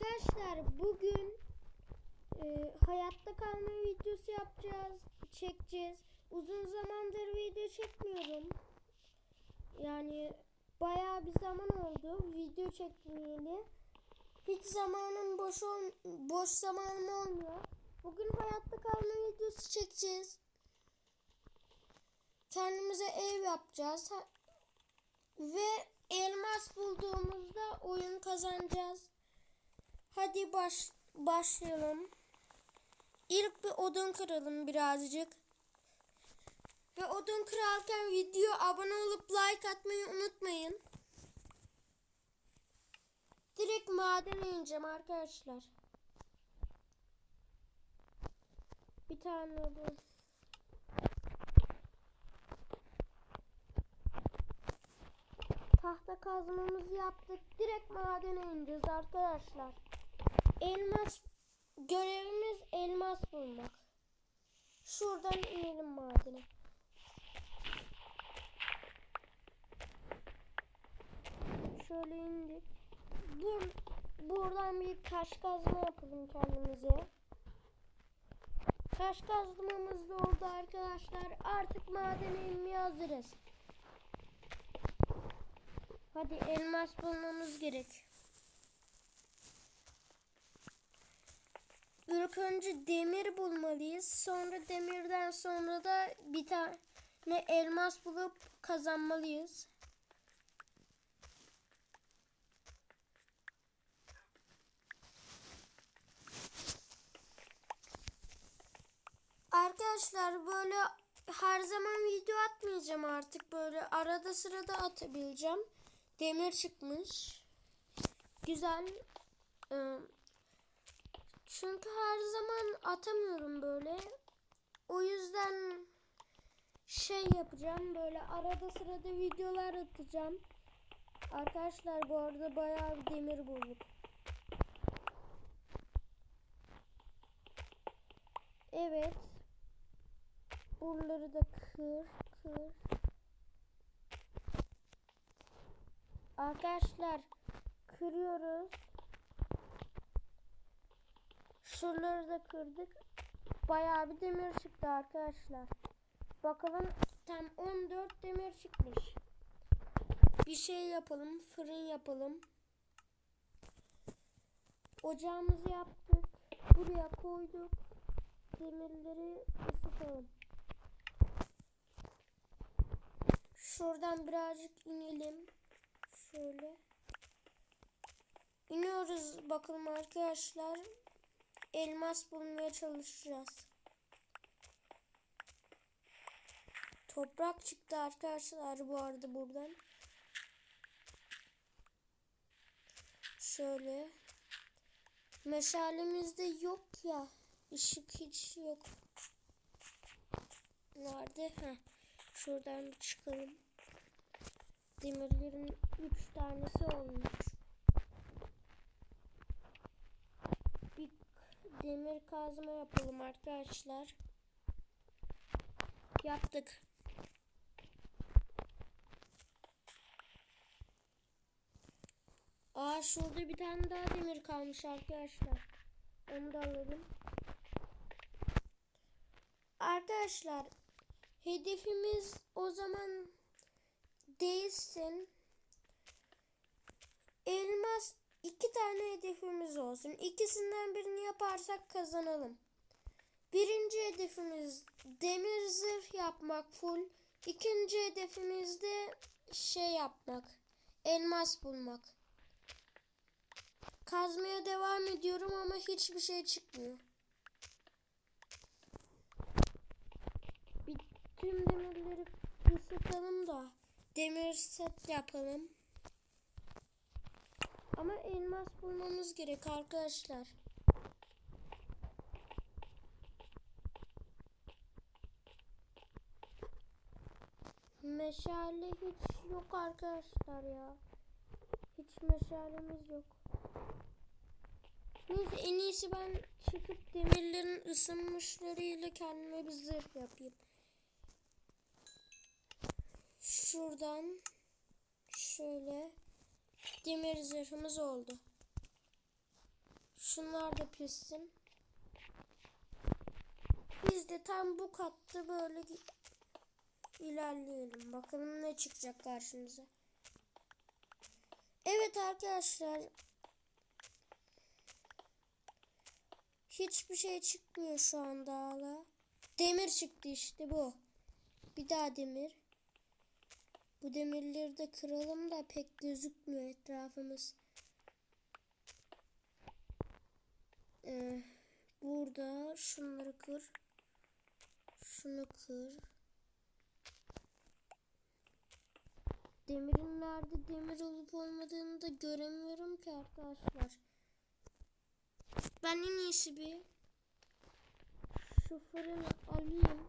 Arkadaşlar bugün e, hayatta kalma videosu yapacağız, çekeceğiz. Uzun zamandır video çekmiyorum. Yani bayağı bir zaman oldu video çekmeyeli. Hiç zamanım boş ol boş zamanım olmuyor. Bugün hayatta kalma videosu çekeceğiz. Kendimize ev yapacağız. Ve elmas bulduğumuzda oyun kazanacağız. Hadi baş, başlayalım. İlk bir odun kıralım birazcık. Ve odun kırarken video abone olup like atmayı unutmayın. Direkt madene ineceğim arkadaşlar. Bir tane bu. Tahta kazmamızı yaptık. Direkt madene ineceğiz arkadaşlar. Elmas görevimiz elmas bulmak. Şuradan inelim madene. Şöyle indik. Bur buradan bir taş kazma yapalım kendimize. Taş kazmamız da oldu arkadaşlar. Artık madene inmeye hazırız. Hadi elmas bulmamız gerek. İlk önce demir bulmalıyız. Sonra demirden sonra da bir tane elmas bulup kazanmalıyız. Arkadaşlar böyle her zaman video atmayacağım artık. Böyle arada sırada atabileceğim. Demir çıkmış. Güzel. Ee, çünkü her zaman atamıyorum böyle. O yüzden şey yapacağım. Böyle arada sırada videolar atacağım. Arkadaşlar bu arada bayağı bir demir bulduk. Evet. Buraları da kır kır. Arkadaşlar kırıyoruz. Şuraları da kırdık. Bayağı bir demir çıktı arkadaşlar. Bakalım tam 14 demir çıkmış. Bir şey yapalım. Fırın yapalım. Ocağımızı yaptık. Buraya koyduk. Demirleri ısıtalım. Şuradan birazcık inelim. Şöyle. İniyoruz bakalım arkadaşlar. Elmas bulmaya çalışacağız. Toprak çıktı arkadaşlar bu arada buradan. Şöyle. Meşalemizde yok ya. Işık hiç yok. Nerede? Heh. Şuradan bir çıkalım. Demirlerin 3 tanesi olmuş. Bir demir kazma yapalım arkadaşlar. Yaptık. Aa şurada bir tane daha demir kalmış arkadaşlar. Onu da alalım. Arkadaşlar hedefimiz o zaman değilsin. Elmas iki tane hedefimiz olsun. İkisinden birini yaparsak kazanalım. Birinci hedefimiz demir zırh yapmak full. İkinci hedefimiz de şey yapmak. Elmas bulmak. Kazmaya devam ediyorum ama hiçbir şey çıkmıyor. Tüm demirleri ısıtalım da demir set yapalım. Ama elmas bulmamız gerek arkadaşlar. Meşale hiç yok arkadaşlar ya. Hiç meşalemiz yok. Neyse en iyisi ben çıkıp demirlerin ısınmışlarıyla kendime bir zırh yapayım. Şuradan şöyle demir zırhımız oldu. Şunlar da pişsin. Biz de tam bu katta böyle ilerleyelim. Bakalım ne çıkacak karşımıza. Evet arkadaşlar. Hiçbir şey çıkmıyor şu anda hala. Demir çıktı işte bu. Bir daha demir. Bu demirleri de kıralım da pek gözükmüyor etrafımız. Ee, burada şunları kır. Şunu kır. Demirin nerede demir olup olmadığını da göremiyorum ki arkadaşlar. Ben en iyisi bir şu fırını alayım.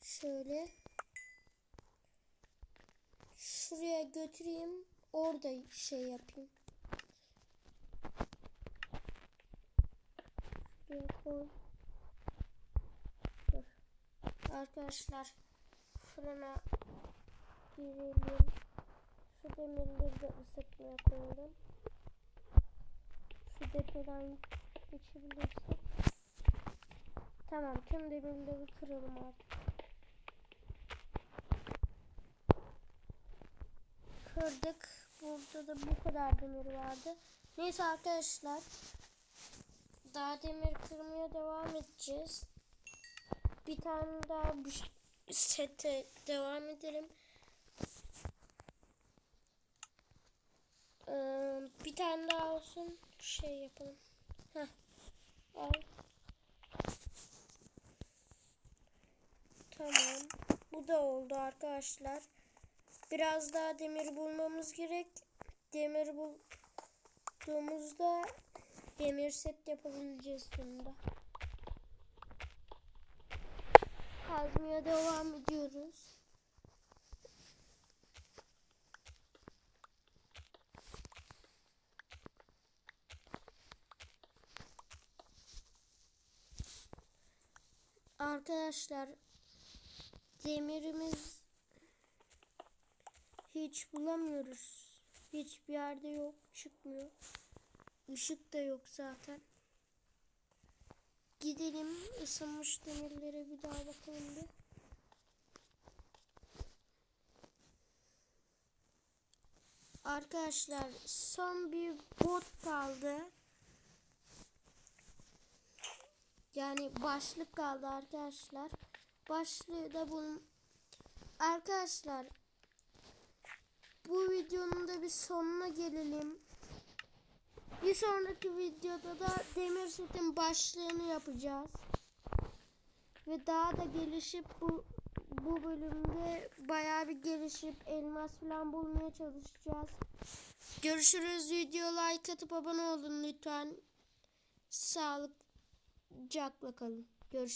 Şöyle. Şuraya götüreyim. Orada şey yapayım. Dur. Arkadaşlar fırına girelim. Şu demirleri de ısıtmaya koyalım. Şu tepeden geçebilirsek. Tamam tüm demirleri kıralım artık. Kırdık. Burada da bu kadar demir vardı. Neyse arkadaşlar. Daha demir kırmaya devam edeceğiz. Bir tane daha bir sete devam edelim. Ee, bir tane daha olsun. Şey yapalım. Heh. Al. Tamam. Bu da oldu arkadaşlar. Biraz daha demir bulmamız gerek. Demir bulduğumuzda demir set yapabileceğiz bunda. Kazmaya devam ediyoruz. Arkadaşlar demirimiz hiç bulamıyoruz. Hiçbir yerde yok, çıkmıyor. Işık da yok zaten. Gidelim ısınmış demirlere bir daha bakalım bir. Arkadaşlar son bir bot kaldı. Yani başlık kaldı arkadaşlar. Başlığı da bunun Arkadaşlar bu videonun da bir sonuna gelelim. Bir sonraki videoda da demir setin başlığını yapacağız. Ve daha da gelişip bu bu bölümde bayağı bir gelişip elmas falan bulmaya çalışacağız. Görüşürüz. Video like atıp abone olun lütfen. Sağlıcakla kalın. Görüşürüz.